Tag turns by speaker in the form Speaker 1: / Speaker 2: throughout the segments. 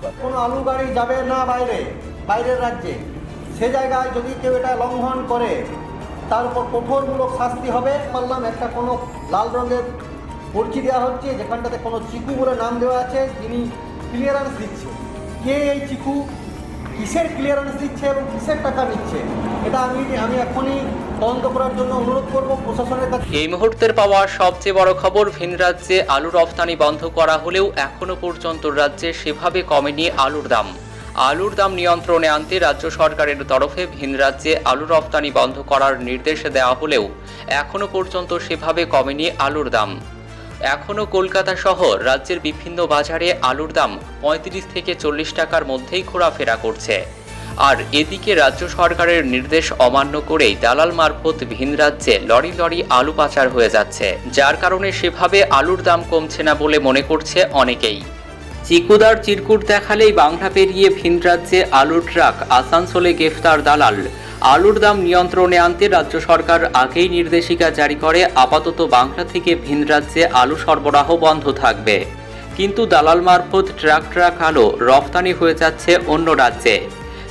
Speaker 1: কোনো আলু গাড়ি যাবে না বাইরে, বাইরের রাজ্যে। সে জায়গায় যদি কেউ এটা লঙ্ঘন করে, তার উপর কঠোরমূলক শাস্তি হবে। বললাম, একটা কোনো লাল রঙের পর্চি দেওয়া হচ্ছে, যেখানটাতে কোনো চিকু বলে নাম দেওয়া আছে তিনি ক্লিয়ারেন্স দিচ্ছে। কে এই চিকু? কিসের ক্লিয়ারেন্স দিচ্ছে এবং কিসের টাকা নিচ্ছে? এটা আমি আমি এখনই তদন্ত করার জন্য অনুরোধ করব প্রশাসনের কাছে।
Speaker 2: এই মুহূর্তের পাওয়া সবচেয়ে বড় খবর, ভিন রাজ্যে আলু রফতানি বন্ধ করা হলেও এখনও পর্যন্ত রাজ্যে সেভাবে কমেনি আলুর দাম। আলুর দাম নিয়ন্ত্রণে আনতে রাজ্য সরকারের তরফে ভিন রাজ্যে আলু রফতানি বন্ধ করার নির্দেশ দেওয়া হলেও এখনও পর্যন্ত সেভাবে কমেনি আলুর দাম। এখনও কলকাতা সহ রাজ্যের বিভিন্ন বাজারে আলুর দাম পঁয়ত্রিশ থেকে চল্লিশ টাকার মধ্যেই ঘোরাফেরা করছে। আর এদিকে রাজ্য সরকারের নির্দেশ অমান্য করেই দালাল মারফত ভিন রাজ্যে লরি লরি আলু পাচার হয়ে যাচ্ছে। যার কারণে সেভাবে আলুর দাম কমছে না বলে মনে করছে অনেকেই। চিকুদার চিরকুট দেখালেই বাংলা পেরিয়ে ভিন রাজ্যে আলুর ট্রাক আসানসোলে গ্রেফতার দালাল। আলুর দাম নিয়ন্ত্রণে আনতে রাজ্য সরকার আগেই নির্দেশিকা জারি করে, আপাতত বাংলা থেকে ভিন রাজ্যে আলু সরবরাহ বন্ধ থাকবে। কিন্তু দালাল মারফত ট্রাক ট্রাক আলু রফতানি হয়ে যাচ্ছে অন্য রাজ্যে।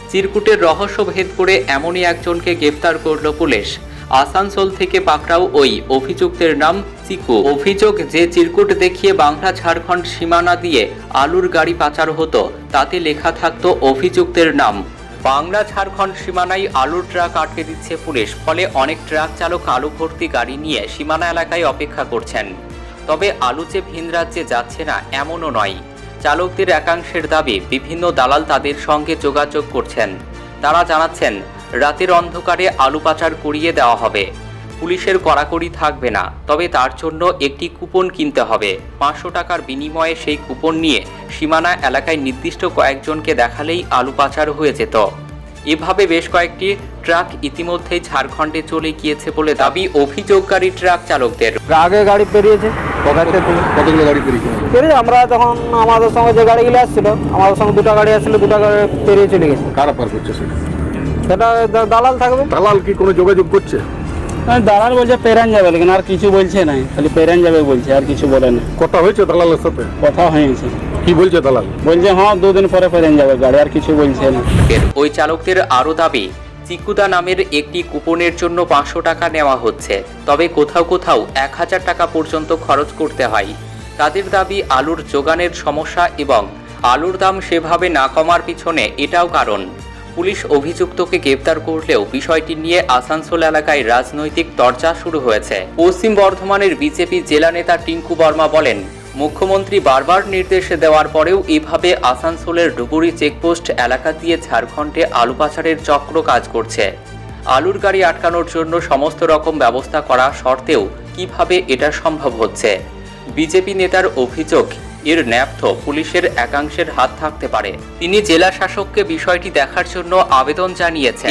Speaker 2: চিরকুটের রহস্য ভেদ করে এমনই একজনকে গ্রেফতার করল পুলিশ। আসানসোল থেকে পাকড়াও ওই অভিযুক্তের নাম চিকু। অভিযোগ যে চিরকুট দেখিয়ে বাংলা ঝাড়খণ্ড সীমানা দিয়ে আলুর গাড়ি পাচার হতো, তাতে লেখা থাকতো অভিযুক্তের নাম। বাংলা ঝাড়খণ্ড সীমানায় আলুর ট্রাক আটকে দিচ্ছে পুলিশ, ফলে অনেক ট্রাক চালক আলু ভর্তি গাড়ি নিয়ে সীমানা এলাকায় অপেক্ষা করছেন। তবে আলু যে ভিন রাজ্যে যাচ্ছে না, এমনও নয়। চালকদের একাংশের দাবি, বিভিন্ন দালাল তাদের সঙ্গে যোগাযোগ করছেন। তারা জানাচ্ছেন, রাতের অন্ধকারে আলু পাচার করিয়ে দেওয়া হবে। পুলিশের কড়াকড়ি থাকবে না তবে তার জন্য একটি কুপন কিনতে হবে। পাঁচশো টাকার বিনিময়ে সেই কুপন নিয়ে সীমানা এলাকায় নির্দিষ্ট কয়েকজনকে দেখালেই আলু পাচার হয়ে যেত। এভাবে বেশ কয়েকটি ট্রাক ইতিমধ্যেই ঝাড়খণ্ডে চলে গিয়েছে বলে দাবি অভিযোগকারী ট্রাক চালকদের।
Speaker 3: আগে গাড়ি পেরিয়েছে
Speaker 4: কতগুলো গাড়ি পেরিয়েছে?
Speaker 3: পেরিয়ে আমরা তখন আমাদের সঙ্গে যে গাড়িগুলো আসছিল আমাদের সঙ্গে দুটো গাড়ি আসছিল দুটো গাড়ি পেরিয়ে চলে গেছে।
Speaker 4: কারা পার করছে সেটা?
Speaker 3: দালাল থাকবে।
Speaker 4: দালাল কি কোনো যোগাযোগ করছে?
Speaker 5: দালাল বলছে পেরান যাবে লেকিন আর কিছু বলছে না খালি পেরান যাবে বলছে আর কিছু বলে না
Speaker 4: কথা হয়েছে দালালের সাথে?
Speaker 5: কথা হয়েছে।
Speaker 4: কি বলছে দালাল?
Speaker 5: বলছে হ্যাঁ দুদিন পরে পেরান যাবে গাড়ি আর কিছু বলছে না।
Speaker 2: ওই চালকদের আরও দাবি চিকুদা নামের একটি কুপনের জন্য পাঁচশো টাকা নেওয়া হচ্ছে। তবে কোথাও কোথাও এক হাজার টাকা পর্যন্ত খরচ করতে হয়। তাদের দাবি আলুর যোগানের সমস্যা এবং আলুর দাম সেভাবে না কমার পিছনে এটাও কারণ। পুলিশ অভিযুক্তকে গ্রেপ্তার করলেও বিষয়টি নিয়ে আসানসোল এলাকায় রাজনৈতিক চর্চা শুরু হয়েছে। পশ্চিম বর্ধমানের বিজেপি জেলা নেতা টিঙ্কু বর্মা বলেন, মুখ্যমন্ত্রী বারবার নির্দেশ দেওয়ার পরেও এভাবে আসানসোলের ডুবুরি চেকপোস্ট এলাকা দিয়ে ঝাড়খণ্ডে আলু পাচারের চক্র কাজ করছে। আলুর গাড়ি আটকানোর জন্য সমস্ত রকম ব্যবস্থা করা সত্ত্বেও কীভাবে এটা সম্ভব হচ্ছে? বিজেপি নেতার অভিযোগ এর ন্যাপথ পুলিশের একাংশের হাত থাকতে পারে। তিনি জেলা শাসককে বিষয়টি দেখার জন্য আবেদন জানিয়েছেন।